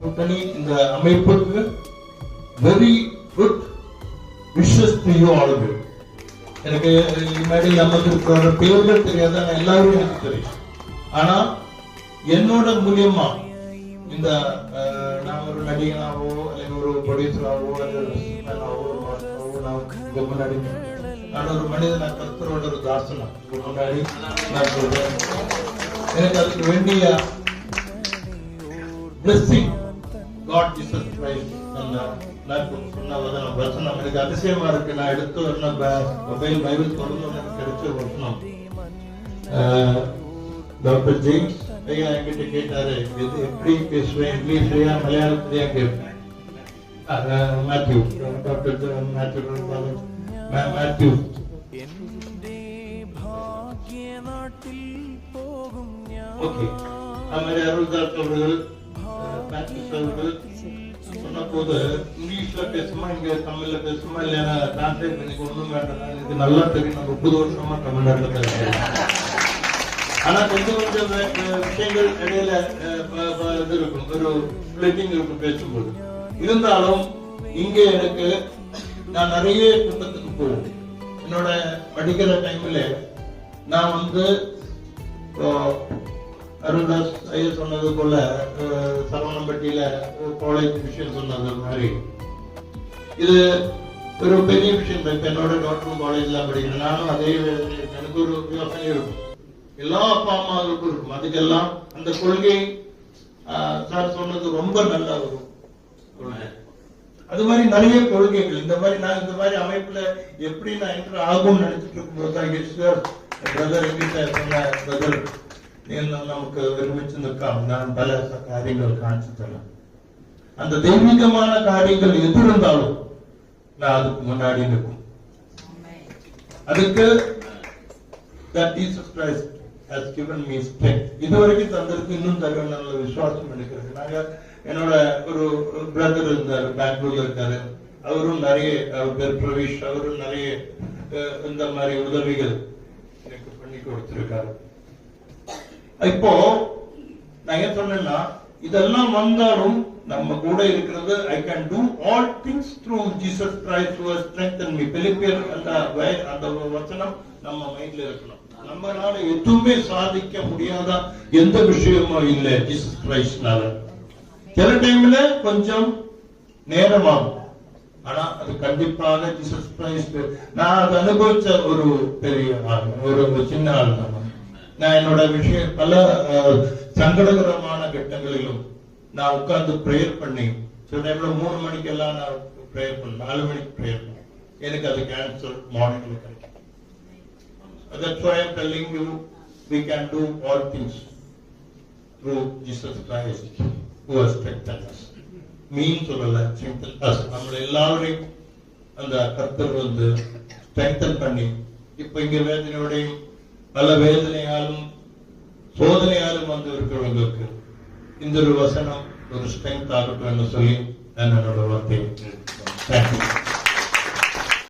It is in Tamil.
கூட்டணி இந்த அமைப்புக்கு very good wishes to you all எனக்கு முன்னாடி நமக்கு பேர்கள் தெரியாது? ஆனா எல்லாரும் எனக்கு தெரியும். ஆனா என்னோட மூலியமா இந்த நான் ஒரு நடிகனாவோ அல்லது ஒரு ப்ரொடியூசராவோ அல்லது நான் உங்க முன்னாடி நான் ஒரு மனிதன் கர்த்தரோட ஒரு தாசனா. முன்னாடி நான் சொல்றேன். எனக்கு அதுக்கு வேண்டிய blessing God Jesus Christ அந்த நான் சொன்ன வசனம் வசனம் எனக்கு அதிசயமா இருக்கு நான் எடுத்து வரணும் மொபைல் பைபிள் தொடர்ந்து எனக்கு கிடைச்ச வசனம் டாக்டர் ஜேம்ஸ் ஐயா என்கிட்ட கேட்டாரு இது எப்படி பேசுவேன் இங்கிலீஷ்லயா மலையாளத்திலயா கேட்பேன் മാത്യു ഡോക്ടർ മാത്യു മാത്യു ஓகே அதுமாதிரி அருள்தாஸ் அவர்கள் பிரான்சிஸ் அவர்கள் சொன்ன போது இங்கிலீஷ்ல பேசுமா இங்க தமிழ்ல பேசுமா இல்லையா டிரான்ஸ்லேட் பண்ணி ஒண்ணும் வேண்டாம் எனக்கு நல்லா தெரியும். நான் முப்பது வருஷமா தமிழ்நாட்டுல பேசுறேன் ஆனா கொஞ்சம் கொஞ்சம் விஷயங்கள் இடையில ப- இது இருக்கும். ஒரு பிளட்டிங் இருக்கும் பேசும்போது. இருந்தாலும் இங்க எனக்கு நான் நிறைய கூட்டத்துக்கு போவேன் என்னோட படிக்கிற டைம்ல நான் வந்து இப்போ அருள்தாஸ் ஐயர் சொன்னது போல சரவணம்பட்டியில காலேஜ் விஷயம் சொன்னது மாதிரி. இது ஒரு பெரிய விஷயம். தான் இப்ப என்னோட டாக்டர் காலேஜ்ல படிக்கிறேன். நானும் அதே எனக்கு ஒரு யோசனை இருக்கும். எல்லா அப்பா அம்மாவுக்கும் இருக்கும். அதுக்கெல்லாம் அந்த கொள்கை சார் சொன்னது ரொம்ப நல்லா இருக்கும் அது மாதிரி நிறைய கொள்கைகள். இந்த மாதிரி நான் இந்த மாதிரி அமைப்புல எப்படி நான் என்டர் ஆகும்னு நினைச்சிட்டு இருக்கும்போது தான் சார் பிரதர் எங்கிட்ட சொன்ன பிரதர் நமக்கு விரும்பிச்சு நிற்காம நான் பல காரியங்கள் காணிச்சு தரலாம் அந்த தெய்வீகமான காரியங்கள் எது இருந்தாலும் நான் அதுக்கு முன்னாடி நிற்கும் அதுக்கு that Jesus Christ has given me strength. இதுவரைக்கும் தந்திருக்கு இன்னும் தகவல் நல்ல விசுவாசம் எடுக்கிறது நாங்க என்னோட ஒரு பிரதர் இருந்தார் பெங்களூர்ல இருக்காரு அவரும் நிறைய அவர் பேர் பிரவீஷ் அவரும் நிறைய அஹ், இந்த மாதிரி உதவிகள் எனக்கு பண்ணி கொடுத்திருக்காரு இப்போ நான் ஏன் சொன்னேன்னா இதெல்லாம் வந்தாலும் நம்ம கூட இருக்கிறது I can do all things through Jesus Christ who strengthen me பிலிப்பியர் அந்த அந்த வசனம் நம்ம மைண்ட்ல இருக்கணும். நம்மளால எதுவுமே சாதிக்க முடியாத எந்த விஷயமும் இல்லை ஜீசஸ் கிரைஸ்ட்னால சில டைம்ல கொஞ்சம் நேரமாகும். ஆனா அது கண்டிப்பாக ஜீசஸ் கிரைஸ்ட் நான் அதை அனுபவிச்ச ஒரு பெரிய ஆள் ஒரு ஒரு சின்ன ஆள் தான். நான் என்னோட விஷயம் பல சங்கடகரமான கட்டங்களிலும் நான் உட்கார்ந்து ப்ரேயர் பண்ணி சில டைம்ல மூணு மணிக்கெல்லாம் நான் ப்ரேயர் பண்ணேன் நாலு மணிக்கு ப்ரேயர் பண்ணேன் எனக்கு அது கேன்சல் மார்னிங்ல கிடைக்கும் That's why I'm telling you, we can do all things through Jesus Christ who has strengthened us. மீன் சொல்லல strengthen us. நம்மள எல்லாரையும் அந்த கர்த்தர் வந்து strengthen பண்ணி இப்போ இங்க வேதனையோடையும் பல வேதனையாலும் சோதனையாலும் வந்து இந்த ஒரு வசனம் ஒரு ஸ்ட்ரென்த் ஆகட்டும் என்று சொல்லி நான் என்னோட வார்த்தையை